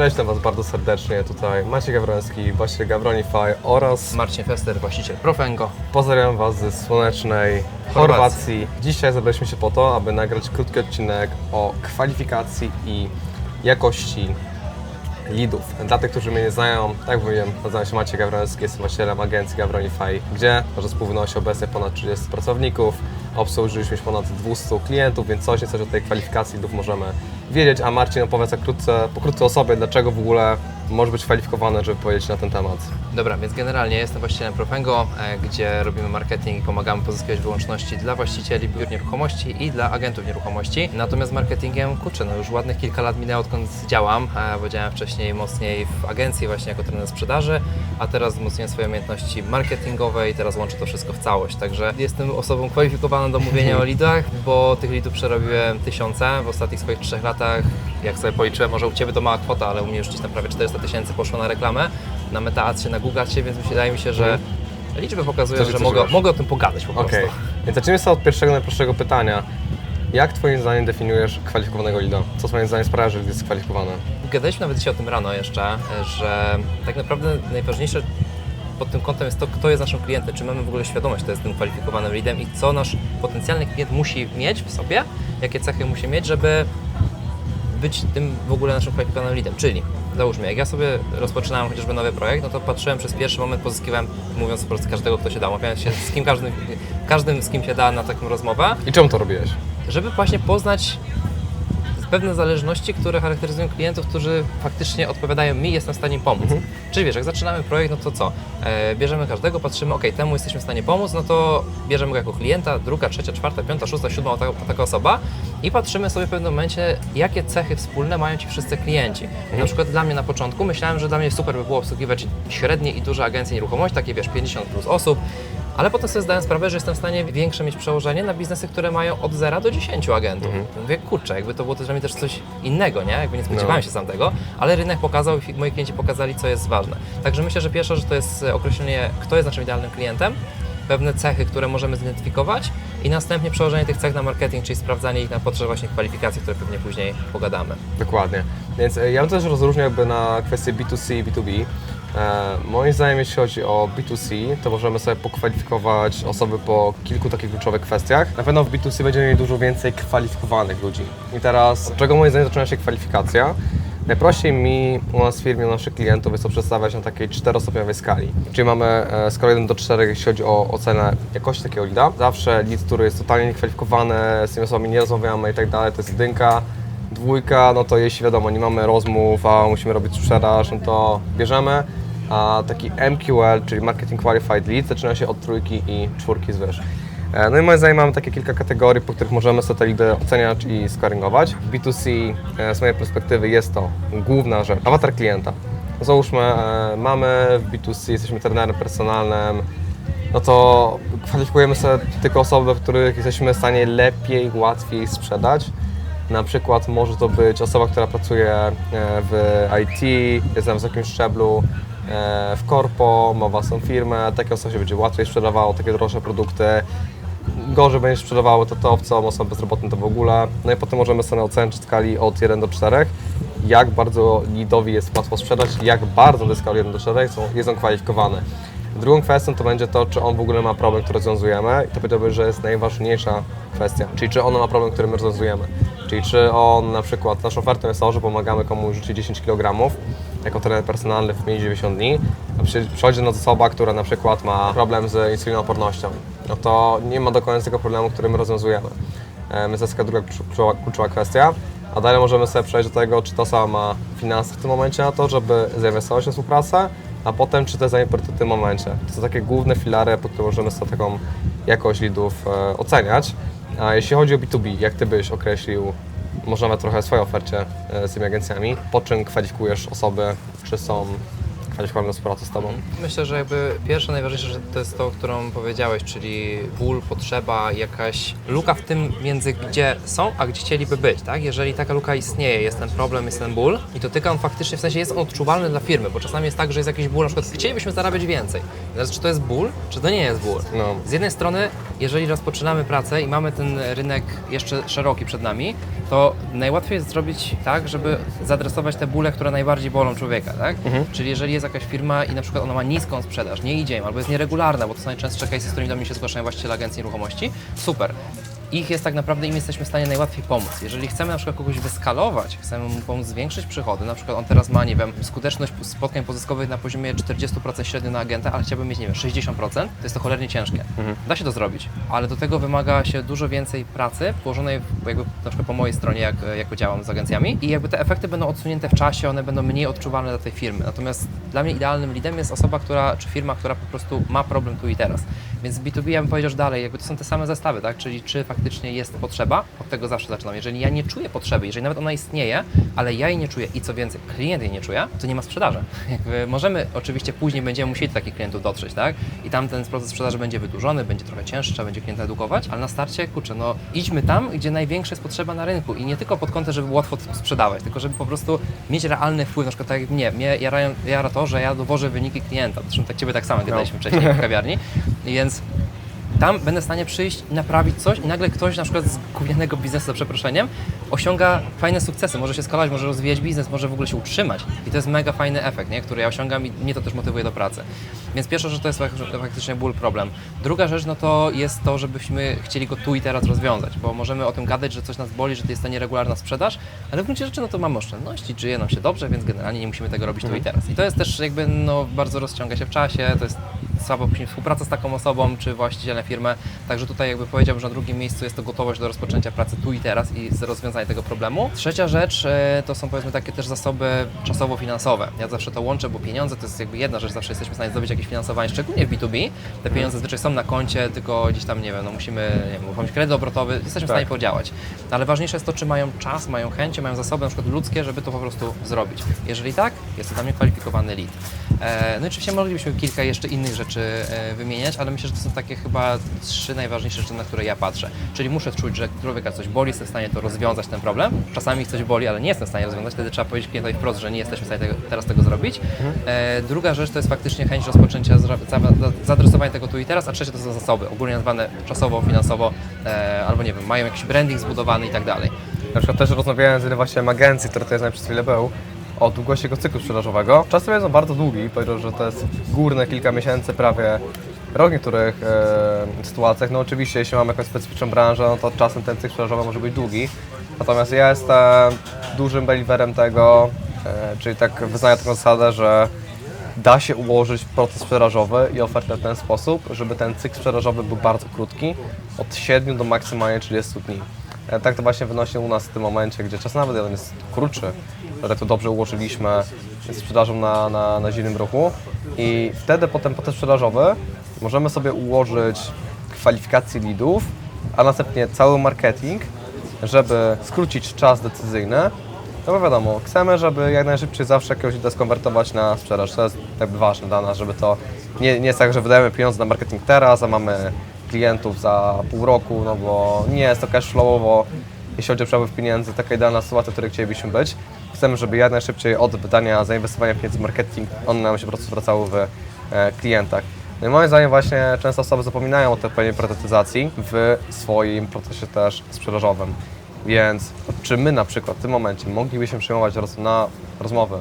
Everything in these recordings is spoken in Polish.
Cześć, witam Was bardzo serdecznie. Tutaj Maciej Gawroński, właściciel Gawronify oraz Marcin Fester, właściciel Profengo. pozdrawiam Was ze słonecznej Chorwacji. Chorwacji. Dzisiaj zebraliśmy się po to, aby nagrać krótki odcinek o kwalifikacji i jakości leadów. Dla tych, którzy mnie nie znają, tak jak mówiłem, nazywam się Maciej Gawroński, jestem właścicielem agencji Gawronify, gdzie może współwynosi obecnie ponad 30 pracowników, obsłużyliśmy ponad 200 klientów, więc coś nieco o tej kwalifikacji leadów możemy wiedzieć, a Marcin opowiedz pokrótce, pokrótce o sobie, dlaczego w ogóle może być kwalifikowany, żeby powiedzieć na ten temat. Dobra, więc generalnie jestem właścicielem Profengo, e, gdzie robimy marketing i pomagamy pozyskiwać wyłączności dla właścicieli biur nieruchomości i dla agentów nieruchomości. Natomiast marketingiem, kurczę, no już ładnych kilka lat minęło odkąd działam, e, bo działałem wcześniej mocniej w agencji właśnie jako trener sprzedaży, a teraz wzmocniłem swoje umiejętności marketingowe i teraz łączę to wszystko w całość. Także jestem osobą kwalifikowaną do mówienia o lidach, bo tych lidów przerobiłem tysiące w ostatnich swoich trzech latach. Jak sobie policzyłem, może u Ciebie to mała kwota, ale u mnie już gdzieś tam prawie 400 tysięcy poszło na reklamę, na MetaAdsie, na Google Adsie, więc wydaje mi się, że liczby pokazują, że mogę, mogę o tym pogadać po prostu. Okej, więc zacznijmy sobie od pierwszego, najprostszego pytania. Jak Twoim zdaniem definiujesz kwalifikowanego lida? Co Twoim zdaniem sprawia, że jest kwalifikowany? Gadaliśmy nawet dzisiaj o tym rano jeszcze, że tak naprawdę najważniejsze pod tym kątem jest to, kto jest naszym klientem, czy mamy w ogóle świadomość, kto jest tym kwalifikowanym leadem i co nasz potencjalny klient musi mieć w sobie, jakie cechy musi mieć, żeby być tym w ogóle naszym kwalifikowanym leadem. Czyli załóżmy, jak ja sobie rozpoczynałem chociażby nowy projekt, no to patrzyłem przez pierwszy moment, pozyskiwałem, mówiąc po prostu każdego, kto się da, umawiałem się z kim każdym, każdym, z kim się da na taką rozmowę, I czemu to robiłeś? żeby właśnie poznać pewne zależności, które charakteryzują klientów, którzy faktycznie odpowiadają mi, jestem w stanie pomóc. Czyli wiesz, jak zaczynamy projekt, no to co? E, bierzemy każdego, patrzymy, ok, temu jesteśmy w stanie pomóc, no to bierzemy go jako klienta, druga, trzecia, czwarta, piąta, szósta, siódma, taka, taka osoba i patrzymy sobie w pewnym momencie, jakie cechy wspólne mają ci wszyscy klienci. Na przykład dla mnie na początku myślałem, że dla mnie super by było obsługiwać średnie i duże agencje nieruchomości, takie wiesz, 50 plus osób, ale potem sobie zdałem sprawę, że jestem w stanie większe mieć przełożenie na biznesy, które mają od 0 do 10 agentów. Mówię, kurczę, jakby to było też dla mnie też coś innego, nie? Jakby nie spodziewałem No. się sam tego, ale rynek pokazał i moi klienci pokazali, co jest ważne. Także myślę, że pierwsza rzecz to jest e, określenie, kto jest naszym idealnym klientem, pewne cechy, które możemy zidentyfikować i następnie przełożenie tych cech na marketing, czyli sprawdzanie ich na potrzeby właśnie kwalifikacji, które pewnie później pogadamy. Dokładnie. Więc e, ja bym też rozróżniał jakby na kwestie B2C i B2B. E, moim zdaniem, jeśli chodzi o B2C, to możemy sobie pokwalifikować osoby po kilku takich kluczowych kwestiach. Na pewno w B2C będziemy mieli dużo więcej kwalifikowanych ludzi. I teraz, czego moim zdaniem zaczyna się kwalifikacja? Najprościej mi u nas w firmie, u naszych klientów jest to przedstawiać na takiej czterostopniowej skali. Czyli mamy e, skalę 1 do 4, jeśli chodzi o ocenę jakości takiego lida. Zawsze lead, który jest totalnie niekwalifikowany, z tymi osobami nie rozmawiamy i tak dalej, to jest jedynka. Dwójka, no to jeśli wiadomo, nie mamy rozmów, a musimy robić sprzedaż, no to bierzemy. A taki MQL, czyli Marketing Qualified Lead, zaczyna się od trójki i czwórki zwyż. E, No i moim zdaniem mamy takie kilka kategorii, po których możemy lidy oceniać i scoringować. W B2C e, z mojej perspektywy jest to główna rzecz, awatar klienta. Załóżmy, e, mamy w B2C, jesteśmy trenerem personalnym, no to kwalifikujemy sobie tylko osoby, których jesteśmy w stanie lepiej, łatwiej sprzedać. Na przykład może to być osoba, która pracuje e, w IT, jest na wysokim szczeblu, e, w korpo, ma własną firmę, takie osoby się będzie łatwiej sprzedawało, takie droższe produkty. Gorzej będzie sprzedawało to towcom, osobom bezrobotnym to w ogóle. No i potem możemy sobie ocenić w skali od 1 do 4, jak bardzo lidowi jest łatwo sprzedać, jak bardzo do skali 1 do 4 są, jest on kwalifikowany. Drugą kwestią to będzie to, czy on w ogóle ma problem, który rozwiązujemy i to powiedziałbym, że jest najważniejsza kwestia, czyli czy on ma problem, który my rozwiązujemy. Czyli czy on na przykład, naszą ofertą jest to, że pomagamy komuś rzucić 10 kg jako trener personalny w 90 dni, a przy- przychodzi nas osoba, która na przykład ma problem z insulinoopornością, no to nie ma do końca tego problemu, który my rozwiązujemy. E, Więc to jest taka druga kluczowa, kwestia. A dalej możemy sobie przejść do tego, czy ta osoba ma finanse w tym momencie na to, żeby zainwestować w współpracę, a potem czy to jest w tym momencie. To są takie główne filary, po które możemy sobie taką jakość lidów e, oceniać. A jeśli chodzi o B2B, jak Ty byś określił, może nawet trochę w swojej ofercie e, z tymi agencjami, po czym kwalifikujesz osoby, czy są kwalifikowany do współpracy z Tobą? Myślę, że jakby pierwsza najważniejsza rzecz to jest to, którą powiedziałeś, czyli ból, potrzeba, jakaś luka w tym między gdzie są, a gdzie chcieliby być, tak? Jeżeli taka luka istnieje, jest ten problem, jest ten ból i dotyka on faktycznie, w sensie jest on odczuwalny dla firmy, bo czasami jest tak, że jest jakiś ból, na przykład chcielibyśmy zarabiać więcej. Teraz czy to jest ból, czy to nie jest ból? No. Z jednej strony, jeżeli rozpoczynamy pracę i mamy ten rynek jeszcze szeroki przed nami, to najłatwiej jest zrobić tak, żeby zaadresować te bóle, które najbardziej bolą człowieka, tak? Czyli jeżeli jest jakaś firma i na przykład ona ma niską sprzedaż, nie idzie im, albo jest nieregularna, bo to są najczęstsze case'y, z którymi do mnie się zgłaszają właściciele agencji nieruchomości, super. Ich jest tak naprawdę, im jesteśmy w stanie najłatwiej pomóc. Jeżeli chcemy na przykład kogoś wyskalować, chcemy mu pomóc zwiększyć przychody, na przykład on teraz ma, nie wiem, skuteczność spotkań pozyskowych na poziomie 40% średnio na agenta, ale chciałbym mieć, nie wiem, 60%, to jest to cholernie ciężkie. Da się to zrobić, ale do tego wymaga się dużo więcej pracy włożonej w- jakby na przykład po mojej stronie, jak, jak działam z agencjami i jakby te efekty będą odsunięte w czasie, one będą mniej odczuwalne dla tej firmy. Natomiast dla mnie idealnym leadem jest osoba, która, czy firma, która po prostu ma problem tu i teraz. Więc B2B ja bym powiedział, że dalej, jakby to są te same zestawy, tak? Czyli czy faktycznie jest potrzeba, od tego zawsze zaczynam. Jeżeli ja nie czuję potrzeby, jeżeli nawet ona istnieje, ale ja jej nie czuję i co więcej, klient jej nie czuje, to nie ma sprzedaży. Jakby możemy, oczywiście później będziemy musieli do takich klientów dotrzeć, tak? I tam ten proces sprzedaży będzie wydłużony, będzie trochę cięższy, trzeba będzie klienta edukować, ale na starcie, kurczę, no idźmy tam, gdzie największa jest potrzeba na rynku i nie tylko pod kątem, żeby łatwo sprzedawać, tylko żeby po prostu mieć realny wpływ, na przykład tak jak mnie, mnie jarają, jara to, że ja dowożę wyniki klienta, zresztą tak Ciebie tak samo gadaliśmy wcześniej w kawiarni, więc tam będę w stanie przyjść i naprawić coś i nagle ktoś na przykład z gównianego biznesu, za przeproszeniem, osiąga fajne sukcesy, może się skalować, może rozwijać biznes, może w ogóle się utrzymać i to jest mega fajny efekt, nie? który ja osiągam i mnie to też motywuje do pracy. Więc pierwsza rzecz to jest fak- faktycznie ból, problem. Druga rzecz no to jest to, żebyśmy chcieli go tu i teraz rozwiązać, bo możemy o tym gadać, że coś nas boli, że to jest ta nieregularna sprzedaż, ale w gruncie rzeczy no to mamy oszczędności, żyje nam się dobrze, więc generalnie nie musimy tego robić tu i teraz. I to jest też jakby no bardzo rozciąga się w czasie, to jest słaba później współpraca z taką osobą, czy właścicielem firmy. Także tutaj jakby powiedziałbym, że na drugim miejscu jest to gotowość do rozpoczęcia pracy tu i teraz i rozwiązania tego problemu. Trzecia rzecz e, to są powiedzmy takie też zasoby czasowo-finansowe. Ja zawsze to łączę, bo pieniądze to jest jakby jedna rzecz, zawsze jesteśmy w stanie zdobyć jakieś finansowanie, szczególnie w B2B. Te pieniądze zazwyczaj są na koncie, tylko gdzieś tam, nie wiem, no musimy, nie wiem, uruchomić kredyt obrotowy, jesteśmy w stanie Tak. podziałać. Ale ważniejsze jest to, czy mają czas, mają chęć, mają zasoby na przykład ludzkie, żeby to po prostu zrobić. Jeżeli tak, jest to dla mnie kwalifikowany lead. E, No i oczywiście moglibyśmy kilka jeszcze innych rzeczy e, wymieniać, ale myślę, że to są takie chyba trzy najważniejsze rzeczy, na które ja patrzę. Czyli muszę czuć, że człowieka coś boli, jestem w stanie to rozwiązać, ten problem. Czasami coś boli, ale nie jestem w stanie rozwiązać, wtedy trzeba powiedzieć klientowi wprost, że nie jesteśmy w stanie tego, teraz tego zrobić. E, druga rzecz to jest faktycznie chęć rozpoczęcia, zaadresowania tego tu i teraz, a trzecia to są zasoby, ogólnie nazwane czasowo, finansowo, e, albo nie wiem, mają jakiś branding zbudowany i tak dalej. Na przykład też rozmawiałem z jednym właścicielem agencji, który tutaj z nami przez chwilę był, o długości jego cyklu sprzedażowego. Czasem jest on bardzo długi, powiedział, że to jest górne kilka miesięcy, prawie rok w niektórych e, sytuacjach. No oczywiście, jeśli mamy jakąś specyficzną branżę, no to czasem ten cykl sprzedażowy może być długi. Natomiast ja jestem dużym believerem tego, e, czyli tak wyznaję taką zasadę, że da się ułożyć proces sprzedażowy i ofertę w ten sposób, żeby ten cykl sprzedażowy był bardzo krótki, od 7 do maksymalnie 30 dni. E, Tak to właśnie wynosi u nas w tym momencie, gdzie czas nawet jeden jest krótszy, że tak to dobrze ułożyliśmy sprzedażą na, na, na zimnym ruchu. I wtedy potem proces sprzedażowy możemy sobie ułożyć kwalifikację leadów, a następnie cały marketing, żeby skrócić czas decyzyjny, no bo wiadomo, chcemy, żeby jak najszybciej zawsze jakiegoś leada skonwertować na sprzedaż. To jest jakby ważne dla nas, żeby to nie, nie jest tak, że wydajemy pieniądze na marketing teraz, a mamy klientów za pół roku, no bo nie jest to cashflowowo, jeśli chodzi o przepływ pieniędzy, taka idealna sytuacja, w której chcielibyśmy być. Chcemy, żeby jak najszybciej od wydania, zainwestowania pieniędzy w marketing, one nam się po prostu zwracały w e, klientach. No i moim zdaniem właśnie często osoby zapominają o tej pewnej priorytetyzacji w swoim procesie też sprzedażowym. Więc czy my na przykład w tym momencie moglibyśmy przyjmować roz, na rozmowy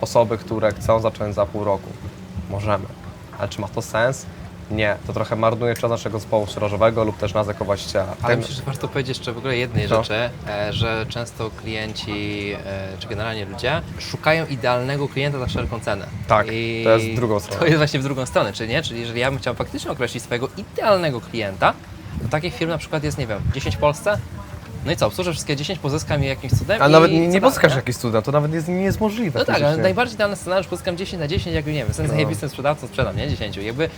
osoby, które chcą zacząć za pół roku? Możemy. Ale czy ma to sens? Nie. To trochę marnuje czas naszego zespołu sprzedażowego lub też nas jako właściciela. Ale Tym- myślę, że warto powiedzieć jeszcze w ogóle jednej Co? rzeczy, e, że często klienci, e, czy generalnie ludzie, szukają idealnego klienta za wszelką cenę. Tak, to jest w drugą stronę. To jest właśnie w drugą stronę, czy nie? Czyli jeżeli ja bym chciał faktycznie określić swojego idealnego klienta, to takich firm na przykład jest, nie wiem, 10 w Polsce, no i co, obsłużę wszystkie 10, pozyskam je jakimś cudem Ale i nawet nie, nie pozyskasz jakichś cudem, to nawet jest, nie jest możliwe. No tak, ale fizycznie. najbardziej idealny scenariusz, pozyskam 10 na 10, jakby nie wiem, jestem No. zajebistym sprzedawcą, sprzedam, nie? 10. Jakby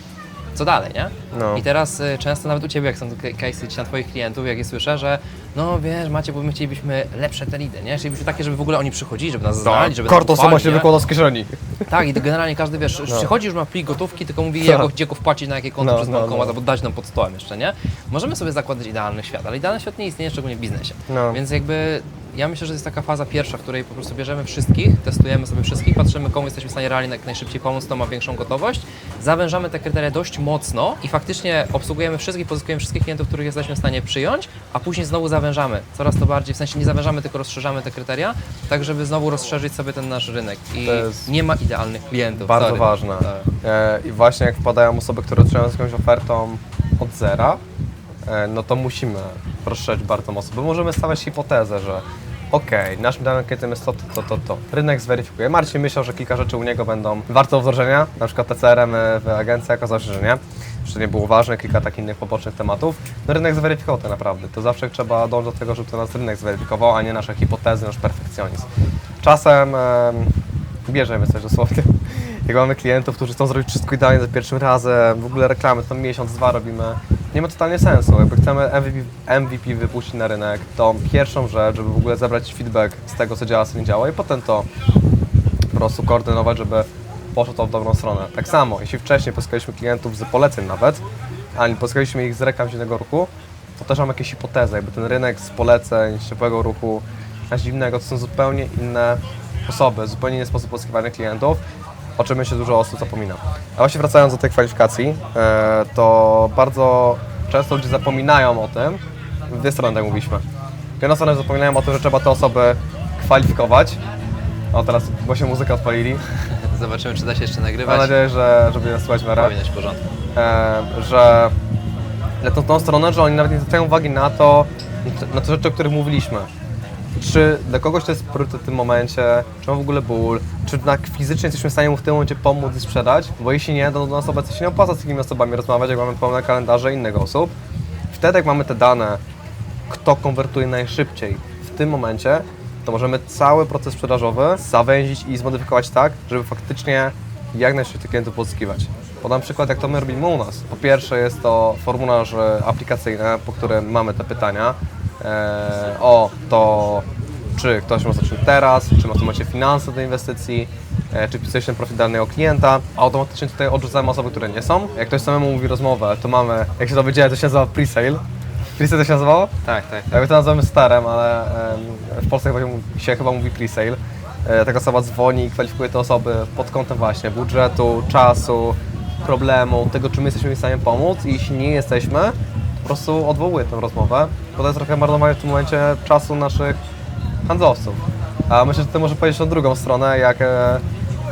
co dalej, nie? No. I teraz y, często nawet u Ciebie, jak są te case'y czy na Twoich klientów, jak je słyszę, że no wiesz, macie, bo my chcielibyśmy lepsze te lidy, nie? Chcielibyśmy takie, żeby w ogóle oni przychodzili, żeby nas znali, żeby nas sama się wykłada z kieszeni. Tak, i to generalnie każdy, wiesz, No. przychodzi, już ma plik gotówki, tylko mówi, Tak. jak, gdzie go wpłacić, na jakie konto No, przez no, bankomat, no. albo dać nam pod stołem jeszcze, nie? Możemy sobie zakładać idealny świat, ale idealny świat nie istnieje, szczególnie w biznesie. No. Więc jakby ja myślę, że to jest taka faza pierwsza, w której po prostu bierzemy wszystkich, testujemy sobie wszystkich, patrzymy, komu jesteśmy w stanie realnie jak najszybciej pomóc, kto ma większą gotowość, zawężamy te kryteria dość mocno i faktycznie obsługujemy wszystkich, pozyskujemy wszystkich klientów, których jesteśmy w stanie przyjąć, a później znowu zawężamy coraz to bardziej, w sensie nie zawężamy, tylko rozszerzamy te kryteria, tak żeby znowu rozszerzyć sobie ten nasz rynek. I nie ma idealnych klientów. Bardzo sorry. ważne. Tak. E, I właśnie jak wpadają osoby, które zaczynają z jakąś ofertą od zera, e, no to musimy rozszerzyć bardzo mocno, bo możemy stawiać hipotezę, że okej, naszym danym klientem jest to, to, to, to, to. Rynek zweryfikuje. Marcin myślał, że kilka rzeczy u niego będą warte wdrożenia, na przykład TCRM w agencji, okazało się, że nie. Że nie było ważne, kilka takich innych pobocznych tematów. No rynek zweryfikował to naprawdę. To zawsze trzeba dążyć do tego, żeby to nas rynek zweryfikował, a nie nasze hipotezy, nasz perfekcjonizm. Czasem em, bierzemy coś dosłownie. Jak mamy klientów, którzy chcą zrobić wszystko idealnie za pierwszym razem, w ogóle reklamy, to miesiąc, dwa robimy, nie ma totalnie sensu. Jakby chcemy MVP, MVP wypuścić na rynek, to pierwszą rzecz, żeby w ogóle zebrać feedback z tego, co działa, co nie działa i potem to po prostu koordynować, żeby poszło to w dobrą stronę. Tak samo, jeśli wcześniej pozyskaliśmy klientów z poleceń nawet, a nie pozyskaliśmy ich z reklam zimnego ruchu, to też mam jakieś hipotezy, jakby ten rynek z poleceń, z ciepłego ruchu, a zimnego to są zupełnie inne osoby, zupełnie inny sposób pozyskiwania klientów, o czym się dużo osób zapomina. A właśnie wracając do tej kwalifikacji, e, to bardzo często ludzie zapominają o tym, w dwie strony tak mówiliśmy. W jedną stronę zapominają o tym, że trzeba te osoby kwalifikować, o teraz właśnie muzykę odpalili, Zobaczymy, czy da się jeszcze mam nagrywać. nadzieję, że żeby nas słuchać w miarę Powinno w porządku. e, że na tą, tą stronę, że oni nawet nie zwracają uwagi na to, na te rzeczy, o których mówiliśmy. Czy dla kogoś to jest priorytet w tym momencie, czy ma w ogóle ból, czy tak fizycznie jesteśmy w stanie mu w tym momencie pomóc i sprzedać, bo jeśli nie, to do nas obecnie się nie opłaca z takimi osobami rozmawiać, jak mamy pełne kalendarze innych osób. Wtedy jak mamy te dane, kto konwertuje najszybciej w tym momencie, to możemy cały proces sprzedażowy zawęzić i zmodyfikować tak, żeby faktycznie jak najszybciej klientów pozyskiwać. Podam przykład, jak to my robimy u nas. Po pierwsze jest to formularz e, aplikacyjny, po którym mamy te pytania e, o to, czy ktoś ma zacząć teraz, czy ma w tym momencie finanse do inwestycji, e, czy wpisuje się profil danego klienta. Automatycznie tutaj odrzucamy osoby, które nie są. Jak ktoś samemu mówi rozmowę, to mamy, jak się dowiedziałem, to się nazywa pre-sale. Pre-sale to się nazywało? Tak, tak. Jakby to nazywamy starem, ale w Polsce chyba się, chyba mówi pre-sale. E, Taka osoba dzwoni i kwalifikuje te osoby pod kątem właśnie budżetu, czasu, problemu, tego, czy my jesteśmy w stanie pomóc i jeśli nie jesteśmy, po prostu odwołuję tę rozmowę, bo to jest trochę marnowanie w tym momencie czasu naszych handlowców. A myślę, że to może powiedzieć o drugą stronę, jak e,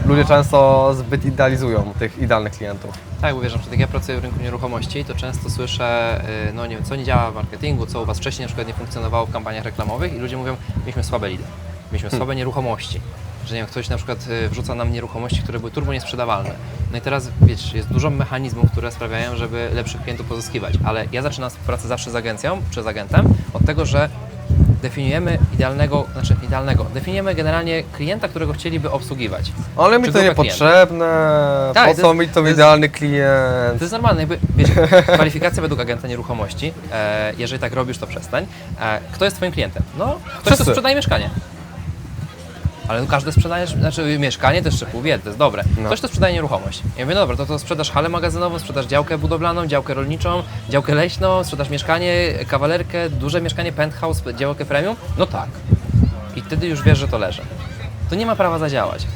ludzie często zbyt idealizują tych idealnych klientów. Tak, wiesz, na przykład jak ja pracuję w rynku nieruchomości, to często słyszę, y, no nie wiem, co nie działa w marketingu, co u Was wcześniej na przykład nie funkcjonowało w kampaniach reklamowych i ludzie mówią, mieliśmy słabe lidy, mieliśmy słabe nieruchomości. Że nie wiem, ktoś na przykład y, wrzuca nam nieruchomości, które były turbo niesprzedawalne. No i teraz, wiesz, jest dużo mechanizmów, które sprawiają, żeby lepszych klientów pozyskiwać. Ale ja zaczynam współpracę zawsze z agencją, czy z agentem, od tego, że definiujemy idealnego, znaczy idealnego, definiujemy generalnie klienta, którego chcieliby obsługiwać. Ale mi to niepotrzebne, Tak, po co jest- mi to to jest- idealny klient? To jest normalne, jakby, wiesz, kwalifikacja według agenta nieruchomości, e, jeżeli tak robisz, to przestań. E, kto jest twoim klientem? No, ktoś, Wszyscy. kto sprzedaje mieszkanie. Ale no każdy sprzedaje, znaczy mieszkanie to jeszcze pół biedy, to jest dobre. No. Ktoś, kto sprzedaje nieruchomość. Ja mówię, no dobra, to, to sprzedasz halę magazynową, sprzedasz działkę budowlaną, działkę rolniczą, działkę leśną, sprzedasz mieszkanie, kawalerkę, duże mieszkanie, penthouse, działkę premium? No tak. I wtedy już wiesz, że to leży. To nie ma prawa zadziałać.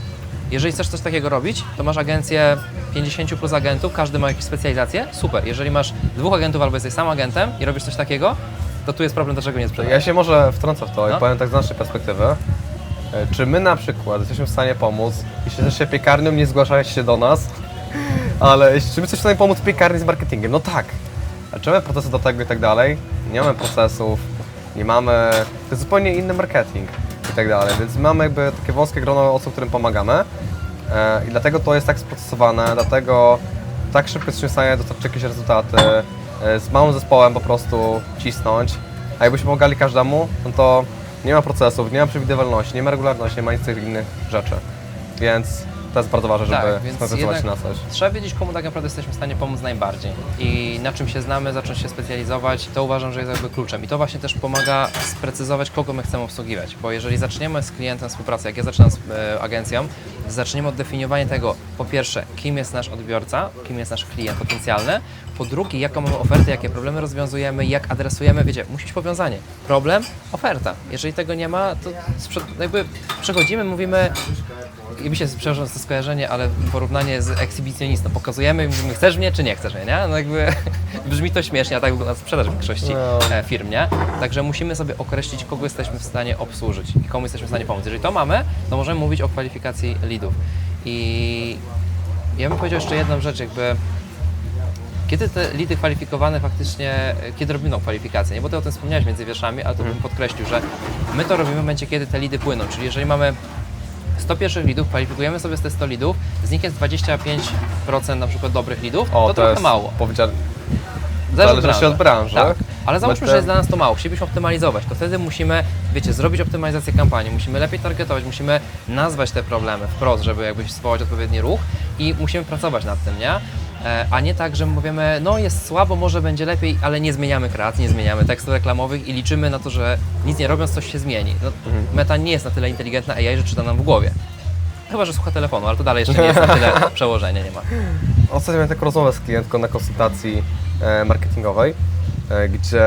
Jeżeli chcesz coś takiego robić, to masz agencję 50 plus agentów, każdy ma jakąś specjalizację, super. Jeżeli masz dwóch agentów albo jesteś sam agentem i robisz coś takiego, to tu jest problem, dlaczego nie Ja sprzedajesz. się może wtrącę w to No. i powiem tak z naszej perspektywy. E, Czy my na przykład jesteśmy w stanie pomóc, jeśli jesteście piekarnią, nie zgłaszajcie się do nas, ale jeśli, my jesteśmy w stanie pomóc piekarni z marketingiem? No tak. A czy mamy procesy do tego i tak dalej? Nie mamy procesów, nie mamy... To jest zupełnie inny marketing i tak dalej, więc mamy jakby takie wąskie grono osób, którym pomagamy e, i dlatego to jest tak sprocesowane, dlatego tak szybko jesteśmy w stanie dostarczyć jakieś rezultaty, e, z małym zespołem po prostu cisnąć, a jakbyśmy pomagali każdemu, no to nie ma procesów, nie ma przewidywalności, nie ma regularności, nie ma nic z tych innych rzeczy. Więc To jest bardzo ważne, żeby Tak, skoncentrować się na coś. trzeba wiedzieć, komu tak naprawdę jesteśmy w stanie pomóc najbardziej. I na czym się znamy, zacząć się specjalizować, to uważam, że jest jakby kluczem. I to właśnie też pomaga sprecyzować, kogo my chcemy obsługiwać. Bo jeżeli zaczniemy z klientem współpracę, jak ja zaczynam z e, agencją, zaczniemy od definiowania tego, po pierwsze, kim jest nasz odbiorca, kim jest nasz klient potencjalny, po drugie, jaką mamy ofertę, jakie problemy rozwiązujemy, jak adresujemy, wiecie, musi być powiązanie. Problem, oferta. Jeżeli tego nie ma, to jakby przechodzimy, mówimy, i mi się przepraszam za to skojarzenie, ale porównanie z ekshibicjonistą. Pokazujemy i mówimy, chcesz mnie, czy nie chcesz mnie, nie? No jakby brzmi to śmiesznie, a tak wygląda sprzedaż w większości No. e, firm, nie? Także musimy sobie określić, kogo jesteśmy w stanie obsłużyć i komu jesteśmy w stanie pomóc. Jeżeli to mamy, to możemy mówić o kwalifikacji leadów. I ja bym powiedział jeszcze jedną rzecz, jakby kiedy te lidy kwalifikowane faktycznie, e, kiedy robimy tą kwalifikację, nie? bo ty o tym wspomniałeś między wierszami, ale to bym podkreślił, że my to robimy w momencie, kiedy te lidy płyną, czyli jeżeli mamy 100 pierwszych lidów, kwalifikujemy sobie z te 100 lidów, z nich jest 25% na przykład dobrych lidów, to, trochę mało. Powiedziane. Zależy od branży. Tak, ale załóżmy, że jest dla nas to mało, chcielibyśmy optymalizować, to wtedy musimy, wiecie, zrobić optymalizację kampanii, musimy lepiej targetować, musimy nazwać te problemy wprost, żeby jakby spowodować odpowiedni ruch i musimy pracować nad tym, nie? E, A nie tak, że mówimy, no jest słabo, może będzie lepiej, ale nie zmieniamy kreacji, nie zmieniamy tekstów reklamowych i liczymy na to, że nic nie robiąc, coś się zmieni. No, Meta nie jest na tyle inteligentna AI, że czyta nam w głowie. Chyba, że słucha telefonu, ale to dalej jeszcze nie jest na tyle przełożenia, nie ma. Ostatnio miałem taką rozmowę z klientką na konsultacji e, marketingowej, e, gdzie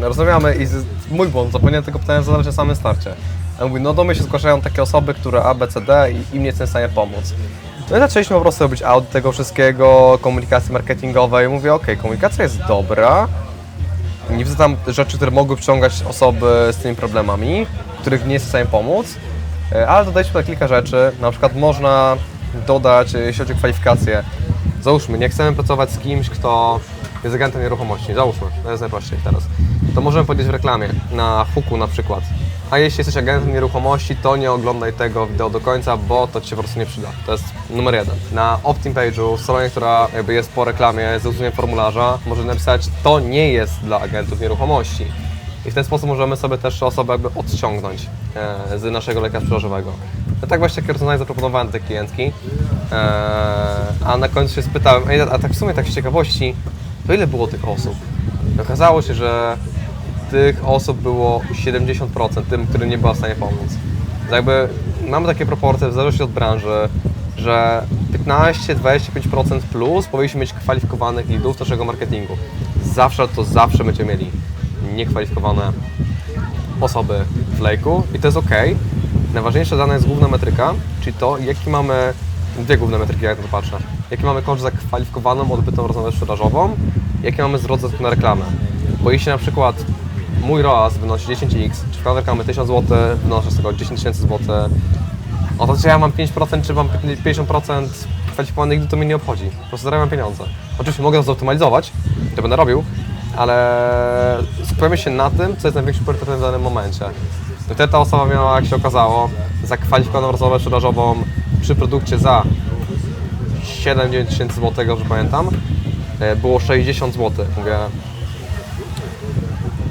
rozmawiamy i mój błąd, zapomniałem tego pytania zadać na samym starcie. A mówi, no do mnie się zgłaszają takie osoby, które A, B, C, D i im nie jestem w stanie pomóc. No i zaczęliśmy po prostu robić audit tego wszystkiego, komunikacji marketingowej. Mówię, okej, komunikacja jest dobra, nie widzę tam rzeczy, które mogły przyciągać osoby z tymi problemami, których nie jest w stanie pomóc, e, ale dodaliśmy tutaj kilka rzeczy. Na przykład można dodać, e, jeśli chodzi o kwalifikacje, załóżmy, nie chcemy pracować z kimś, kto jest agentem nieruchomości, załóżmy, to jest najprościej teraz. To możemy powiedzieć w reklamie, na hooku na przykład. A jeśli jesteś agentem nieruchomości, to nie oglądaj tego wideo do końca, bo to Ci się po prostu nie przyda. To jest numer jeden. Na opt-in page'u, stronie, która jakby jest po reklamie, z użyciem formularza, może napisać, to nie jest dla agentów nieruchomości. I w ten sposób możemy sobie też osobę jakby odciągnąć e, z naszego leka sprzedażowego. Ja tak właśnie rozwiązanie zaproponowałem tej klientki, e, a na końcu się spytałem, Ej, a tak w sumie tak z ciekawości, to ile było tych osób? I okazało się, że tych osób było 70% tym, którym nie była w stanie pomóc. Jakby mamy takie proporcje w zależności od branży, że 15-25% plus powinniśmy mieć kwalifikowanych lidów naszego marketingu. Zawsze to zawsze będziemy mieli niekwalifikowane osoby w lejku i to jest ok. Najważniejsza dana jest główna metryka, czyli to, jaki mamy, dwie główne metryki, jak to patrzę. Jaki mamy koszt za kwalifikowaną, odbytą rozmowę sprzedażową, jaki mamy zwrot na reklamę. Bo jeśli na przykład mój ROAS wynosi 10x, czy wkład reklamy 1000 zł, wynoszę z tego 10 tysięcy złotych, no to czy ja mam 5% czy mam 50% kwalifikowanych, to mnie nie obchodzi. Po prostu zarabiam pieniądze. Oczywiście mogę to zoptymalizować, to będę robił, ale skupiamy się na tym, co jest największym priorytetem w danym momencie. Wtedy ta osoba miała, jak się okazało, zakwalifikowaną rozmowę sprzedażową przy produkcie za 7-9 tysięcy złotych, że pamiętam, e, było 60 zł. Mówię,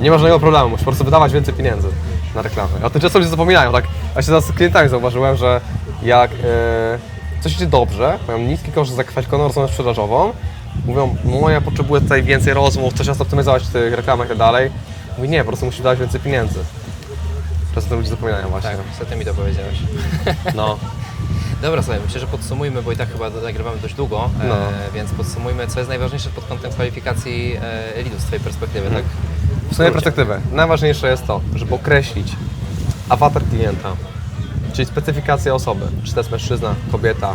nie ma żadnego problemu, musisz po prostu wydawać więcej pieniędzy na reklamę. O tym często ludzie zapominają, tak? A się z klientami zauważyłem, że jak e, coś idzie dobrze, mają niski koszt za kwalifikowaną rozmowę sprzedażową, mówią, no ja potrzebuję tutaj więcej rozmów, coś nas optymalizować w tych reklamach i tak dalej. Mówi, nie, po prostu musisz dawać więcej pieniędzy. Często ludzie zapominają właśnie. Tak, niestety mi to powiedziałeś. No. Dobra, słuchaj, myślę, że podsumujmy, bo i tak chyba nagrywamy dość długo, No. e, więc podsumujmy, co jest najważniejsze pod kątem kwalifikacji e, leadów z Twojej perspektywy, tak? W swojej perspektywy, najważniejsze jest to, żeby określić awatar klienta, czyli specyfikację osoby, czy to jest mężczyzna, kobieta,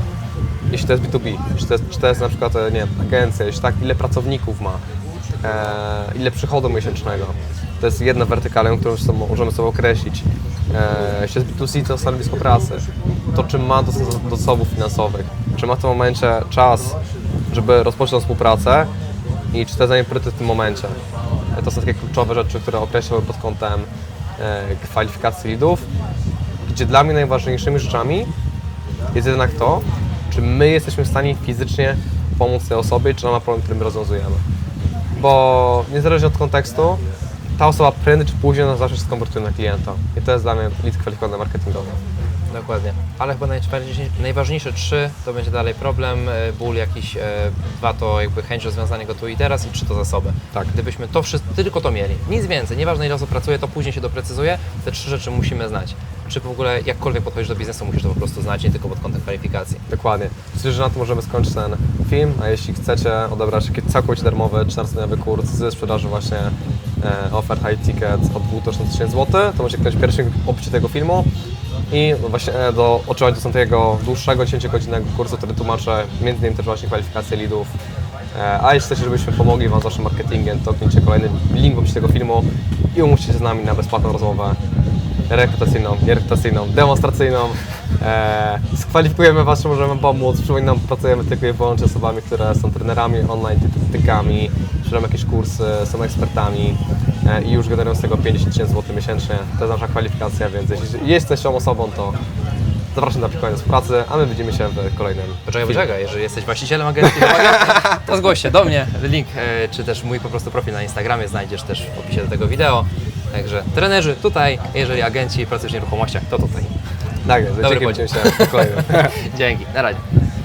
jeśli to jest B2B, czy to jest, czy to jest na przykład, e, nie wiem, agencja, jeśli tak, ile pracowników ma, e, ile przychodu miesięcznego. To jest jedna wertykala, którą sobie, możemy sobie określić. E, jeśli jest B2C, to stanowisko pracy, to czy ma dostęp do zasobów finansowych, czy ma w tym momencie czas, żeby rozpocząć współpracę i czy to jest dla niej priorytet w tym momencie. To są takie kluczowe rzeczy, które określamy pod kątem e, kwalifikacji lidów, gdzie dla mnie najważniejszymi rzeczami jest jednak to, czy my jesteśmy w stanie fizycznie pomóc tej osobie, czy ona ma problem, który my rozwiązujemy. Bo niezależnie od kontekstu, ta osoba prędzej czy później na zawsze się skonwertuje na klienta. I to jest dla mnie lead kwalifikowany marketingowy. Dokładnie. Ale chyba najważniejsze, najważniejsze trzy to będzie dalej problem, e, ból jakiś, e, dwa to jakby chęć rozwiązania go tu i teraz i trzy to zasoby. Tak. Gdybyśmy to wszystko, tylko to mieli, nic więcej, nieważne ile osób pracuje, to później się doprecyzuje, te trzy rzeczy musimy znać. Czy w ogóle jakkolwiek podchodzisz do biznesu, musisz to po prostu znać, nie tylko pod kątem kwalifikacji. Dokładnie. Myślę, że na tym możemy skończyć ten film, a jeśli chcecie odebrać całkowicie darmowy 14-dniowy kurs ze sprzedaży właśnie e, ofert high ticket od 2500 zł, to możecie kliknąć w pierwszym opisie tego filmu i właśnie e, do dostęp do tego dłuższego 10-godzinnego kursu, który tłumaczę między innymi też właśnie kwalifikacje leadów. E, A jeśli chcecie, żebyśmy pomogli Wam z Waszym marketingiem, to kliknijcie kolejny link w opisie tego filmu i umówcie się z nami na bezpłatną rozmowę rekrutacyjną, nierekrutacyjną, demonstracyjną. E, skwalifikujemy Was, możemy Wam pomóc. Przypominam, pracujemy tylko i wyłącznie z osobami, które są trenerami online, dietetykami, sprzedają jakieś kursy, są ekspertami i już generują z tego 50 tysięcy złotych miesięcznie. To jest nasza kwalifikacja, więc jeśli jesteś tą osobą, to zapraszam do aplikowania do pracy, a my widzimy się w kolejnym Poczekaj, filmie. poczekaj, jeżeli jesteś właścicielem agencji, to zgłoś się do mnie. Link, e, czy też mój po prostu profil na Instagramie znajdziesz też w opisie do tego wideo. Także trenerzy tutaj, jeżeli agenci pracujesz w nieruchomościach, to tutaj. Tak, jest. Dobry dzięki, się w kolejnym. Dzięki, na razie.